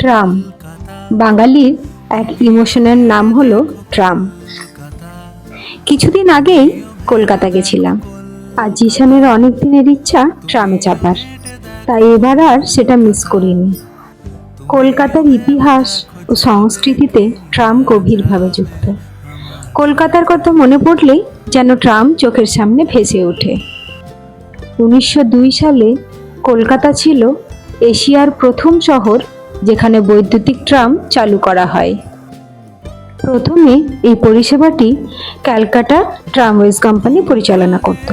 Tram. বাঙালির এক ইমোশনের নাম হলো ট্রাম। কিছুদিন আগেই কলকাতা গেছিলাম। আর জিশানের অনেক দিনের ইচ্ছা ট্রামে চাপার। তাই এবার আর সেটা মিস করিনি। কলকাতার ইতিহাস ও সংস্কৃতিতে ট্রাম গভীরভাবে যুক্ত। কলকাতার কথা মনে পড়লেই যেন ট্রাম চোখের সামনে ভেসে ওঠে। উনিশশো দুই সালে কলকাতা ছিল এশিয়ার প্রথম শহর যেখানে বৈদ্যুতিক ট্রাম চালু করা হয়। প্রথমে এই পরিষেবাটি ক্যালকাটা ট্রামওয়েজ কোম্পানি পরিচালনা করত।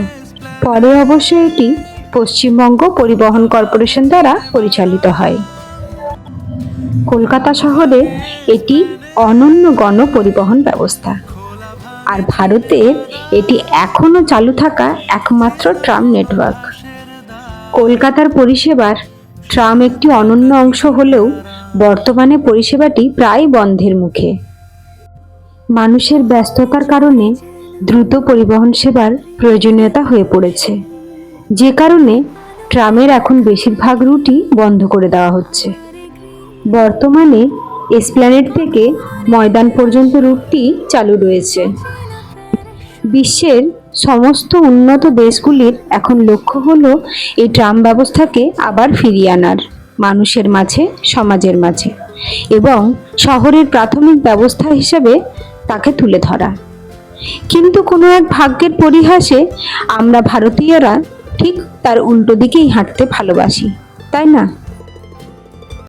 পরে অবশ্য এটি পশ্চিমবঙ্গ পরিবহন কর্পোরেশন দ্বারা পরিচালিত হয়। কলকাতা শহরে এটি অনন্য গণ পরিবহন ব্যবস্থা। আর ভারতের এটি এখনও চালু থাকা একমাত্র ট্রাম নেটওয়ার্ক। কলকাতার পরিষেবার ট্রাম একটি অনন্য অংশ হলেও বর্তমানে পরিষেবাটি প্রায় বন্ধের মুখে। মানুষের ব্যস্ততার কারণে দ্রুত পরিবহন সেবার প্রয়োজনীয়তা হয়ে পড়েছে। যে কারণে ট্রামের এখন বেশিরভাগ রুটই বন্ধ করে দেওয়া হচ্ছে। বর্তমানে এসপ্ল্যানেড থেকে ময়দান পর্যন্ত রুটটি চালু রয়েছে। বিশ্বের সমস্ত উন্নত দেশগুলির এখন লক্ষ্য হলো এই ট্রাম ব্যবস্থাকে আবার ফিরিয়ে আনার, মানুষের মাঝে, সমাজের মাঝে এবং শহরের প্রাথমিক ব্যবস্থা হিসেবে তাকে তুলে ধরা। কিন্তু কোনো এক ভাগ্যের পরিহাসে আমরা ভারতীয়রা ঠিক তার উল্টো দিকেই হাঁটতে ভালোবাসি, তাই না?